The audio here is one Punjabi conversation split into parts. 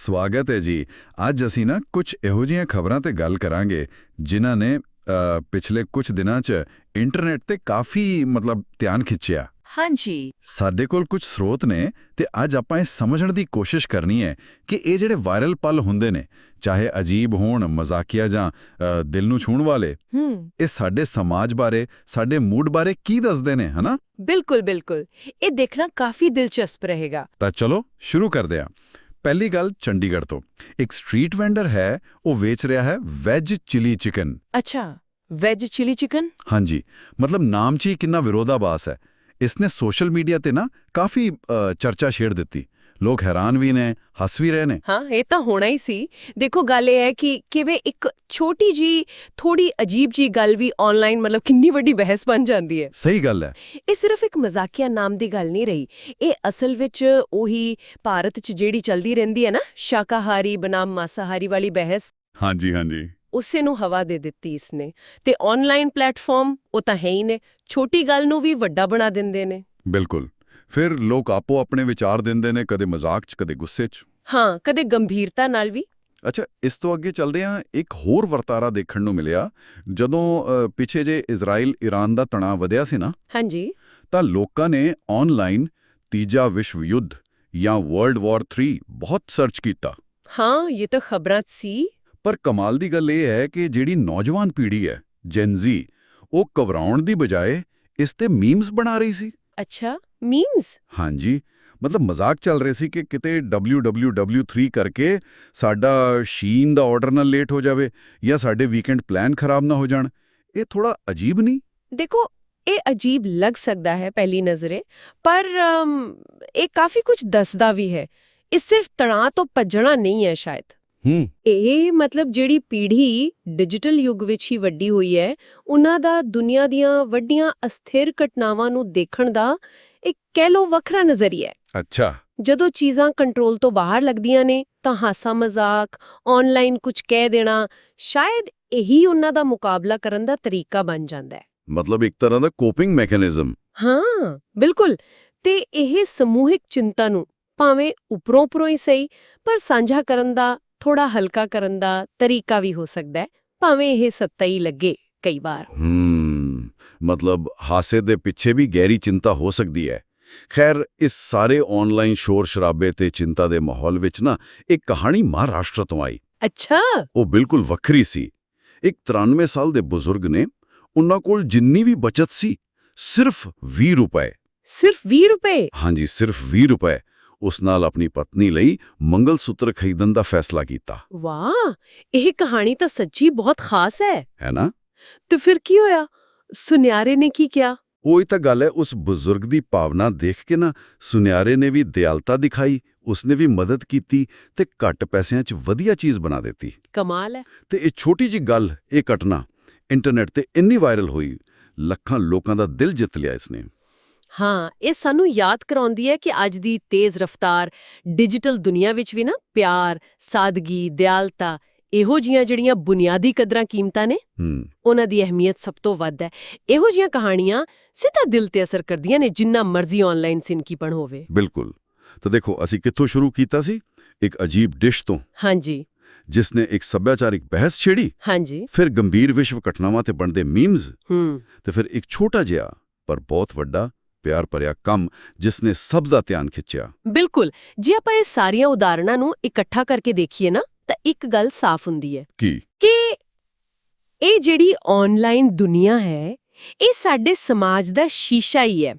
ਸਵਾਗਤ ਹੈ ਜੀ। ਅੱਜ ਅਸੀਂ ਨਾ ਕੁਝ ਇਹੋ ਜਿਹੀਆਂ ਖਬਰਾਂ ਤੇ ਗੱਲ ਕਰਾਂਗੇ ਜਿਨ੍ਹਾਂ ਨੇ ਪਿਛਲੇ ਕੁਝ ਦਿਨਾਂ 'ਚ ਇੰਟਰਨੈਟ ਤੇ ਕਾਫੀ ਮਤਲਬ ਧਿਆਨ ਖਿੱਚਿਆ। ਹਾਂਜੀ। ਸਾਡੇ ਕੋਲ ਕੁਝ ਸਰੋਤ ਨੇ ਤੇ ਅੱਜ ਆਪਾਂ ਇਹ ਸਮਝਣ ਦੀ ਕੋਸ਼ਿਸ਼ ਕਰਨੀ ਹੈ ਕਿ ਇਹ ਜਿਹੜੇ ਵਾਇਰਲ ਪਲ ਹੁੰਦੇ ਨੇ ਚਾਹੇ ਅਜੀਬ ਹੋਣ ਮਜ਼ਾਕੀਆ ਜਾਂ ਦਿਲ ਨੂੰ ਛੂਹਣ ਵਾਲੇ ਇਹ ਸਾਡੇ ਸਮਾਜ ਬਾਰੇ ਸਾਡੇ ਮੂਡ ਬਾਰੇ ਕੀ ਦੱਸਦੇ ਨੇ ਹਨਾ? ਬਿਲਕੁਲ ਬਿਲਕੁਲ। ਇਹ ਦੇਖਣਾ ਕਾਫੀ ਦਿਲਚਸਪ ਰਹੇਗਾ। ਤਾਂ ਚਲੋ ਸ਼ੁਰੂ ਕਰਦੇ ਹਾਂ। ਪਹਿਲੀ ਗੱਲ ਚੰਡੀਗੜ੍ਹ ਤੋਂ। ਇੱਕ ਸਟਰੀਟ ਵੈਂਡਰ ਹੈ ਉਹ ਵੇਚ ਰਿਹਾ ਹੈ ਵੈਜ ਚਿਲੀ ਚਿਕਨ। ਅੱਛਾ ਵੈਜ ਚਿਲੀ ਚਿਕਨ? ਹਾਂਜੀ ਮਤਲਬ ਨਾਮ 'ਚ ਹੀ ਕਿੰਨਾ ਵਿਰੋਧਾਭਾਸ ਹੈ। ਇਸਨੇ ਸੋਸ਼ਲ ਮੀਡੀਆ ਤੇ ਨਾ ਕਾਫੀ ਚਰਚਾ ਛੇੜ ਦਿੱਤੀ। ਲੋਕ ਹੈਰਾਨ ਵੀ ਨੇ ਹੱਸ ਵੀ ਰਹੇ ਨੇ। ਹਾਂ ਇਹ ਤਾਂ ਹੋਣਾ ਹੀ ਸੀ। ਦੇਖੋ ਗੱਲ ਇਹ ਹੈ ਕਿ ਕਿਵੇਂ ਇੱਕ ਛੋਟੀ ਜੀ ਥੋੜੀ ਅਜੀਬ ਜੀ ਗੱਲ ਵੀ ਆਨਲਾਈਨ ਮਤਲਬ ਕਿੰਨੀ ਵੱਡੀ ਬਹਿਸ ਬਣ ਜਾਂਦੀ ਹੈ। ਸਹੀ ਗੱਲ ਹੈ। ਇਹ ਸਿਰਫ ਇੱਕ ਮਜ਼ਾਕੀਆ ਨਾਮ ਦੀ ਗੱਲ ਨਹੀਂ ਰਹੀ। ਇਹ ਅਸਲ ਵਿੱਚ ਉਹੀ ਭਾਰਤ 'ਚ ਜਿਹੜੀ ਚੱਲਦੀ ਰਹਿੰਦੀ ਹੈ ਨਾ ਸ਼ਾਕਾਹਾਰੀ ਬਨਾਮ ਮਾਸਾਹਾਰੀ ਵਾਲੀ ਬਹਿਸ। ਹਾਂਜੀ ਹਾਂਜੀ। ਉਸੇ ਨੂੰ ਹਵਾ ਦੇ ਦਿੱਤੀ ਇਸਨੇ। ਤੇ ਆਨਲਾਈਨ ਪਲੇਟਫਾਰਮ ਉਹ ਤਾਂ ਹੈ ਹੀ ਨੇ। ਛੋਟੀ ਗੱਲ ਨੂੰ ਵੀ ਵੱਡਾ ਬਣਾ ਦਿੰਦੇ ਨੇ। ਬਿਲਕੁਲ। ਫਿਰ ਲੋਕ ਆਪੋ ਆਪਣੇ ਵਿਚਾਰ ਦਿੰਦੇ ਨੇ ਕਦੇ ਮਜ਼ਾਕ 'ਚ ਕਦੇ ਗੁੱਸੇ 'ਚ। ਹਾਂ ਕਦੇ ਗੰਭੀਰਤਾ ਨਾਲ ਵੀ। ਅੱਛਾ ਇਸ ਤੋਂ ਅੱਗੇ ਚੱਲਦੇ ਹਾਂ ਇੱਕ ਹੋਰ ਵਰਤਾਰਾ ਦੇਖਣ ਨੂੰ ਮਿਲਿਆ। ਜਦੋਂ ਪਿੱਛੇ ਜੇ ਇਜ਼ਰਾਈਲ ਈਰਾਨ ਦਾ ਤਣਾਅ ਵਧਿਆ ਸੀ ਨਾ ਹਾਂਜੀ। ਤਾਂ ਲੋਕਾਂ ਨੇ ਆਨਲਾਈਨ ਤੀਜਾ ਵਿਸ਼ਵ ਯੁੱਧ ਜਾਂ ਵਰਲਡ ਵਾਰ 3 ਬਹੁਤ ਸਰਚ ਕੀਤਾ। ਹਾਂ ਇਹ ਤਾਂ ਖਬਰਾਂ ਸੀ। ਪਰ ਕਮਾਲ ਦੀ ਗੱਲ ਇਹ ਹੈ ਕਿ ਜਿਹੜੀ ਨੌਜਵਾਨ ਪੀੜ੍ਹੀ ਹੈ ਜੈਨਜ਼ੀ ਉਹ ਘਬਰਾਉਣ ਦੀ ਬਜਾਏ ਇਸ ਤੇ ਮੀਮਸ ਬਣਾ ਰਹੀ ਸੀ। ਅੱਛਾ ਮੀਮਸ ਹਾਂਜੀ ਮਤਲਬ ਮਜ਼ਾਕ ਚੱਲ ਰਹੇ ਸੀ ਕਿ ਕਿਤੇ WWW3 ਕਰਕੇ ਸਾਡਾ ਸ਼ੀਨ ਦਾ ਆਰਡਰ ਨਾ ਲੇਟ ਹੋ ਜਾਵੇ ਜਾਂ ਸਾਡੇ ਵੀਕਐਂਡ ਪਲਾਨ ਖਰਾਬ ਨਾ ਹੋ ਜਾਣ। ਇਹ ਥੋੜਾ ਅਜੀਬ ਨਹੀਂ? ਦੇਖੋ ਇਹ ਅਜੀਬ ਲੱਗ ਸਕਦਾ ਹੈ ਪਹਿਲੀ ਨਜ਼ਰੇ ਪਰ ਇਹ ਕਾਫੀ ਕੁਝ ਦੱਸਦਾ ਵੀ ਹੈ। ਇਹ ਸਿਰਫ ਤਣਾਅ ਤੋਂ ਭੱਜਣਾ ਨਹੀਂ ਹੈ ਸ਼ਾਇਦ। ਇਹ ਮਤਲਬ ਜਿਹੜੀ ਪੀੜ੍ਹੀ ਡਿਜੀਟਲ ਯੁੱਗ ਵਿੱਚ ਹੀ ਵੱਡੀ ਹੋਈ ਹੈ ਉਹਨਾਂ ਦਾ ਦੁਨੀਆ ਦੀਆਂ ਵੱਡੀਆਂ ਅਸਥਿਰ ਘਟਨਾਵਾਂ ਨੂੰ ਦੇਖਣ ਦਾ ਇੱਕ ਕਹਿ ਲੋ ਵੱਖਰਾ ਨਜ਼ਰੀਆ ਹੈ। ਅੱਛਾ। ਜਦੋਂ ਚੀਜ਼ਾਂ ਕੰਟਰੋਲ ਤੋਂ ਬਾਹਰ ਲੱਗਦੀਆਂ ਨੇ ਤਾਂ ਹਾਸਾ ਮਜ਼ਾਕ ਆਨਲਾਈਨ ਕੁਝ ਕਹਿ ਦੇਣਾ ਸ਼ਾਇਦ ਇਹੀ ਉਹਨਾਂ ਦਾ ਮੁਕਾਬਲਾ ਕਰਨ ਦਾ ਤਰੀਕਾ ਬਣ ਜਾਂਦਾ ਹੈ। ਮਤਲਬ ਇੱਕ ਤਰ੍ਹਾਂ ਦਾ ਕੋਪਿੰਗ ਮੈਕੈਨਿਜ਼ਮ ਹਾਂ ਬਿਲਕੁਲ। ਤੇ ਇਹ ਸਮੂਹਿਕ ਚਿੰਤਾ ਨੂੰ ਭਾਵੇਂ ਉੱਪਰੋਂ ਉੱਪਰੋਂ ਹੀ ਸਹੀ ਪਰ ਸਾਂਝਾ ਕਰਨ ਦਾ ਥੋੜਾ ਹਲਕਾ ਕਰਨ ਦਾ ਤਰੀਕਾ ਵੀ ਹੋ ਸਕਦਾ ਹੈ ਭਾਵੇਂ ਇਹ ਸੱਤਾ ਹੀ ਲੱਗੇ ਕਈ ਵਾਰ। ਹੂੰ ਮਤਲਬ ਹਾਸੇ ਦੇ ਪਿੱਛੇ ਵੀ ਗਹਿਰੀ ਚਿੰਤਾ ਹੋ ਸਕਦੀ ਹੈ। ਖੈਰ ਇਸ ਸਾਰੇ ਆਨਲਾਈਨ ਸ਼ੋਰ ਸ਼ਰਾਬੇ ਤੇ ਚਿੰਤਾ ਦੇ ਮਾਹੌਲ ਵਿੱਚ ਨਾ ਇੱਕ ਕਹਾਣੀ ਮਹਾਰਾਸ਼ਟਰ ਤੋਂ ਆਈ। ਅੱਛਾ! ਉਹ ਬਿਲਕੁਲ ਵੱਖਰੀ ਸੀ। ਇੱਕ 93 ਸਾਲ ਦੇ ਬਜ਼ੁਰਗ ਨੇ ਉਹਨਾਂ ਕੋਲ ਜਿੰਨੀ ਵੀ ਬਚਤ ਸੀ ਸਿਰਫ 20 ਰੁਪਏ। ਸਿਰਫ 20 ਰੁਪਏ? ਹਾਂਜੀ ਸਿਰਫ 20 ਰੁਪਏ। ਉਸ ਨਾਲ ਆਪਣੀ ਪਤਨੀ ਲਈ ਮੰਗਲ ਸੂਤਰ ਖਰੀਦਣ ਦਾ ਫੈਸਲਾ ਕੀਤਾ। ਵਾਹ! ਇਹ ਕਹਾਣੀ ਤਾਂ ਸੱਚੀ ਬਹੁਤ ਖਾਸ ਹੈ। ਹੈ ਨਾ? ਤੇ ਫਿਰ ਕੀ ਹੋਇਆ? ਸੁਨਿਆਰੇ ਨੇ ਕੀ ਕਿਹਾ? ਉਹੀ ਤਾਂ ਗੱਲ ਹੈ ਉਸ ਬਜ਼ੁਰਗ ਦੀ ਭਾਵਨਾ ਦੇਖ ਕੇ ਨਾ ਸੁਨਿਆਰੇ ਨੇ ਵੀ ਦਿਆਲਤਾ ਦਿਖਾਈ ਉਸਨੇ ਵੀ ਮਦਦ ਕੀਤੀ ਤੇ ਘੱਟ ਪੈਸਿਆਂ 'ਚ ਵਧੀਆ ਚੀਜ਼ ਬਣਾ ਦਿੱਤੀ। ਕਮਾਲ ਹੈ। ਤੇ ਇਹ ਛੋਟੀ ਜੀ ਗੱਲ ਇਹ ਘਟਨਾ ਇੰਟਰਨੈਟ ਤੇ ਇੰਨੀ ਵਾਇਰਲ ਹੋਈ ਲੱਖਾਂ ਲੋਕਾਂ ਦਾ ਦਿਲ ਜਿੱਤ ਲਿਆ ਇਸਨੇ। ਹਾਂ ਇਹ ਸਾਨੂੰ ਯਾਦ ਕਰਾਉਂਦੀ ਹੈ ਕਿ ਅੱਜ ਦੀ ਤੇਜ਼ ਰਫ਼ਤਾਰ ਡਿਜੀਟਲ ਦੁਨੀਆ ਵਿੱਚ ਵੀ ਨਾ ਪਿਆਰ ਸਾਦਗੀ ਦਿਆਲਤਾ ਇਹੋ ਜੀਆਂ ਜਿਹੜੀਆਂ ਬੁਨਿਆਦੀ ਕਦਰਾਂ ਕੀਮਤਾਂ ਨੇ ਉਹਨਾਂ ਦੀ ਅਹਿਮੀਅਤ ਸਭ ਤੋਂ ਵੱਧ ਹੈ। ਇਹੋ ਜੀਆਂ ਕਹਾਣੀਆਂ ਸਿੱਧਾ ਦਿਲ ਤੇ ਅਸਰ ਕਰਦੀਆਂ ਨੇ ਜਿੰਨਾ ਮਰਜ਼ੀ ਆਨਲਾਈਨ ਸਿਨਕੀਪਣ ਹੋਵੇ। ਬਿਲਕੁਲ। ਤਾਂ ਦੇਖੋ ਅਸੀਂ ਕਿੱਥੋਂ ਸ਼ੁਰੂ ਕੀਤਾ ਸੀ? ਇੱਕ ਅਜੀਬ ਡਿਸ਼ ਤੋਂ। ਹਾਂਜੀ। ਜਿਸ ਨੇ ਇੱਕ ਸੱਭਿਆਚਾਰਿਕ ਬਹਿਸ ਛੇੜੀ। ਹਾਂਜੀ। ਫਿਰ ਗੰਭੀਰ ਵਿਸ਼ਵ ਘਟਨਾਵਾਂ ਤੇ ਬਣਦੇ ਮੀਮਸ ਹੂੰ। ਤੇ ਫਿਰ ਇੱਕ ਛੋਟਾ ਜਿਹਾ ਪਰ ਬਹੁਤ ਵੱਡਾ ਪਿਆਰ ਭਰਿਆ ਕੰਮ ਜਿਸ ਨੇ ਸਭ ਦਾ ਧਿਆਨ ਖਿੱਚਿਆ। ਬਿਲਕੁਲ ਜੇ ਆਪਾਂ ਇਹ ਸਾਰੀਆਂ ਉਦਾਹਰਣਾਂ ਨੂੰ ਇਕੱਠਾ ਕਰਕੇ ਦੇਖੀਏ ਨਾ ਤਾਂ ਇੱਕ ਗੱਲ ਸਾਫ਼ ਹੁੰਦੀ ਹੈ। ਕੀ? ਕਿ ਇਹ ਜਿਹੜੀ ਆਨਲਾਈਨ ਦੁਨੀਆ ਹੈ ਇਹ ਸਾਡੇ ਸਮਾਜ ਦਾ ਸ਼ੀਸ਼ਾ ਹੀ ਹੈ।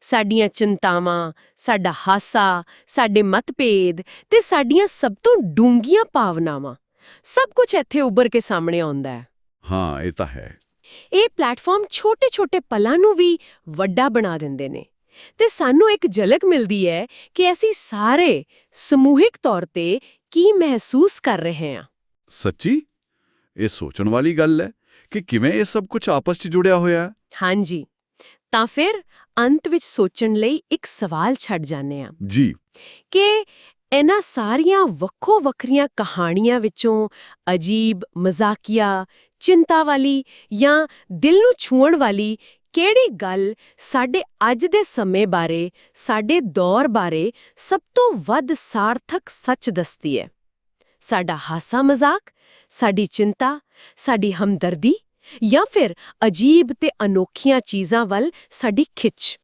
ਸਾਡੀਆਂ ਚਿੰਤਾਵਾਂ ਸਾਡਾ ਹਾਸਾ ਸਾਡੇ ਮਤਭੇਦ ਤੇ ਸਾਡੀਆਂ ਸਭ ਤੋਂ ਡੂੰਘੀਆਂ ਭਾਵਨਾਵਾਂ ਸਭ ਕੁਝ ਇੱਥੇ ਉੱਭਰ ਕੇ ਸਾਹਮਣੇ ਆਉਂਦਾ ਹੈ। ਹਾਂ ਇਹ ਤਾਂ ਹੈ। ਇਹ ਪਲੇਟਫਾਰਮ ਛੋਟੇ-ਛੋਟੇ ਪਲਾਂ ਨੂੰ ਵੀ ਵੱਡਾ ਬਣਾ ਦਿੰਦੇ ਨੇ। ਤੇ ਸਾਨੂੰ ਇੱਕ ਝਲਕ ਮਿਲਦੀ ਹੈ ਕਿ ਅਸੀਂ ਸਾਰੇ ਸਮੂਹਿਕ ਤੌਰ ਤੇ ਕੀ ਮਹਿਸੂਸ ਕਰ ਰਹੇ ਹਾਂ। ਸੱਚੀ? ਇਹ ਸੋਚਣ ਵਾਲੀ ਗੱਲ ਹੈ ਕਿ ਕਿਵੇਂ ਇਹ ਸਭ ਕੁਝ ਆਪਸ 'ਚ ਜੁੜਿਆ ਹੋਇਆ ਹੈ। ਹਾਂਜੀ। ਤਾਂ ਫਿਰ ਅੰਤ ਵਿੱਚ ਸੋਚਣ ਲਈ ਇੱਕ ਸਵਾਲ ਛੱਡ ਜਾਂਦੇ ਹਾਂ। ਜੀ। ਕਿ ਇਹਨਾਂ ਸਾਰੀਆਂ ਵੱਖੋ ਵੱਖਰੀਆਂ ਕਹਾਣੀਆਂ ਵਿੱਚੋਂ ਅਜੀਬ, ਮਜ਼ਾਕੀਆ, ਚਿੰਤਾ ਵਾਲੀ ਜਾਂ ਦਿਲ ਨੂੰ ਛੂਹਣ ਵਾਲੀ ਕਿਹੜੀ ਗੱਲ ਸਾਡੇ ਅੱਜ ਦੇ ਸਮੇਂ ਬਾਰੇ, ਸਾਡੇ ਦੌਰ ਬਾਰੇ ਸਭ ਤੋਂ ਵੱਧ ਸਾਰਥਕ ਸੱਚ ਦੱਸਦੀ ਹੈ? ਸਾਡਾ ਹਾਸਾ ਮਜ਼ਾਕ, ਸਾਡੀ ਚਿੰਤਾ, ਸਾਡੀ ਹਮਦਰਦੀ ਜਾਂ ਫਿਰ ਅਜੀਬ ਤੇ ਅਨੋਖੀਆਂ ਚੀਜ਼ਾਂ ਵੱਲ ਸਾਡੀ ਖਿੱਚ?